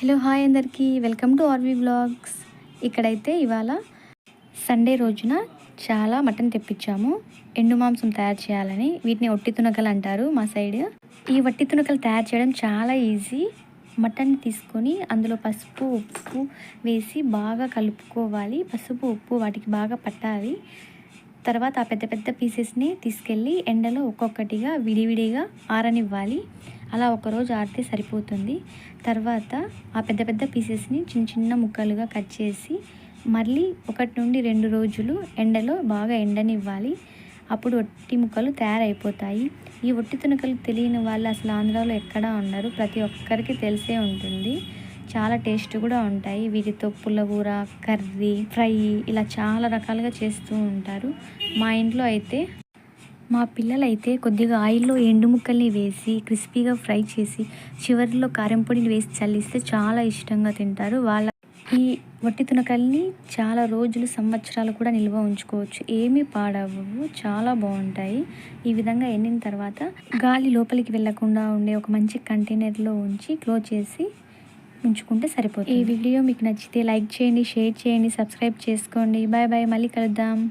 Hello hi అందరికీ. Welcome to RV blogs ఇక్కడైతే ఇవాళ సండే రోజున చాలా మటన్ తెప్పించాము. ఎండు మాంసం తయారు చేయాలని వీటిని ఒట్టి తునకలు అంటారు మా సైడ్. ఈ వట్టి తునకలు తయారు చేయడం చాలా ఈజీ. మటన్ తీసుకొని అందులో పసుపు ఉప్పు వేసి బాగా కలుపుకోవాలి. పసుపు ఉప్పు వాటికి బాగా పట్టాలి. తర్వాత ఆ పెద్ద పెద్ద పీసెస్ని తీసుకెళ్ళి ఎండలో ఒక్కొక్కటిగా విడివిడిగా ఆరనివ్వాలి. అలా ఒకరోజు ఆరితే సరిపోతుంది. తర్వాత ఆ పెద్ద పెద్ద పీసెస్ని చిన్న చిన్న ముక్కలుగా కట్ చేసి మళ్ళీ ఒకటి నుండి రెండు రోజులు ఎండలో బాగా ఎండనివ్వాలి. అప్పుడు ఒట్టి ముక్కలు తయారైపోతాయి. ఈ ఒట్టి తునకలు తెలియని వాళ్ళు అసలు ఆంధ్రాలో ఎక్కడా ఉండరు. ప్రతి ఒక్కరికి తెలిసే ఉంటుంది. చాలా టేస్ట్ కూడా ఉంటాయి. వీటితో పుల్లగూర కర్రీ ఫ్రై ఇలా చాలా రకాలుగా చేస్తూ ఉంటారు. మా ఇంట్లో అయితే మా పిల్లలైతే కొద్దిగా ఆయిల్లో ఎండు ముక్కల్ని వేసి క్రిస్పీగా ఫ్రై చేసి చివరిలో కారం పొడిని వేసి చల్లిస్తే చాలా ఇష్టంగా తింటారు. వాళ్ళ ఈ వట్టి తునకల్ని చాలా రోజులు సంవత్సరాలు కూడా నిల్వ ఉంచుకోవచ్చు. ఏమీ పాడవు చాలా బాగుంటాయి. ఈ విధంగా ఎండిన తర్వాత గాలి లోపలికి వెళ్ళకుండా ఉండే ఒక మంచి కంటైనర్లో ఉంచి క్లోజ్ చేసి ఉంచుకుంటే సరిపోతుంది. ఈ వీడియో మీకు నచ్చితే లైక్ చేయండి షేర్ చేయండి సబ్స్క్రైబ్ చేసుకోండి. బాయ్ బాయ్ మళ్ళీ కలుద్దాం.